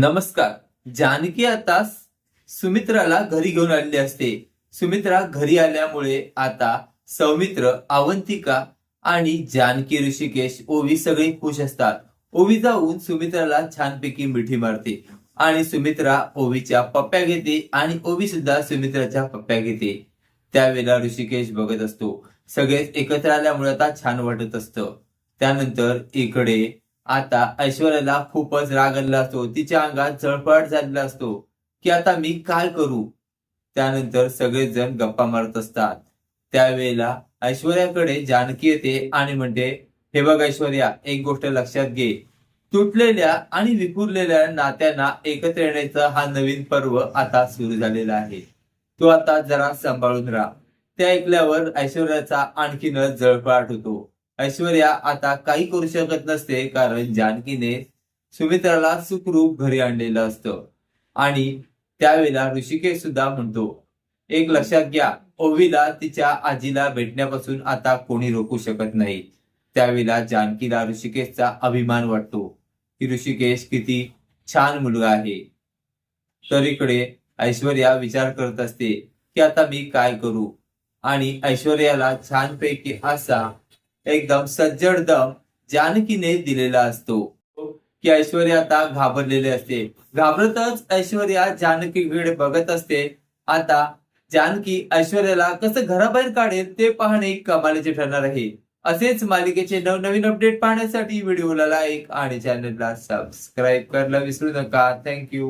नमस्कार. जानकी आता सुमित्राला घरी घेऊन आलेली असते. सुमित्रा घरी आल्यामुळे आता सौमित्र अवंतिका आणि जानकी ऋषिकेश ओवी सगळे खुश असतात. ओवी जाऊन सुमित्राला छानपैकी मिठी मारते आणि सुमित्रा ओवीच्या पप्प्या घेते आणि ओवी सुद्धा सुमित्राच्या पप्प्या घेते. त्यावेळेला ऋषिकेश बघत असतो. सगळेच एकत्र आल्यामुळे आता छान वाटत असतं. त्यानंतर इकडे आता ऐश्वर्याला खूपच राग आलेला असतो. तिच्या अंगात जळफळाट झालेला असतो. की आता मी काय करू? त्यानंतर सगळेजण गप्पा मारत असतात. त्यावेळेला ऐश्वर्याकडे जानकी येते आणि म्हणते हे बघ ऐश्वर्या एक गोष्ट लक्षात घे. तुटलेल्या आणि विखुरलेल्या नात्यांना एकत्र येण्याचा हा नवीन पर्व आता सुरू झालेला आहे. तो आता जरा सांभाळून राहा. ते ऐकल्यावर ऐश्वर्याचा आणखीनच जळफळाट होतो. ऐश्वर्या आता काही करू शकत नसते कारण जानकीने सुमित्राला सुखरूप घरी आणलेलं असतं. आणि त्यावेळेला ऋषिकेश सुद्धा म्हणतो एक लक्षात घ्या ओवीला तिच्या आजीला भेटण्यापासून आता कोणी रोखू शकत नाही. त्यावेळेला जानकीला ऋषिकेशचा अभिमान वाटतो की ऋषिकेश किती छान मुलगा आहे. तर इकडे ऐश्वर्या विचार करत असते की आता मी काय करू? आणि ऐश्वर्याला छानपैकी असा एकदम सज्जड दम जानकीने दिलेला असतो. की ऐश्वर्या आता घाबरलेली असते. घाबरतच ऐश्वर्या जानकीकडे बघत असते. आता जानकी ऐश्वर्याला कसं घराबाहेर काढेल ते पाहणे कमालीचे ठरणार आहे. असेच मालिकेचे नवनवीन अपडेट पाहण्यासाठी व्हिडिओला लाईक आणि चॅनलला सबस्क्राईब करायला विसरू नका. थँक्यू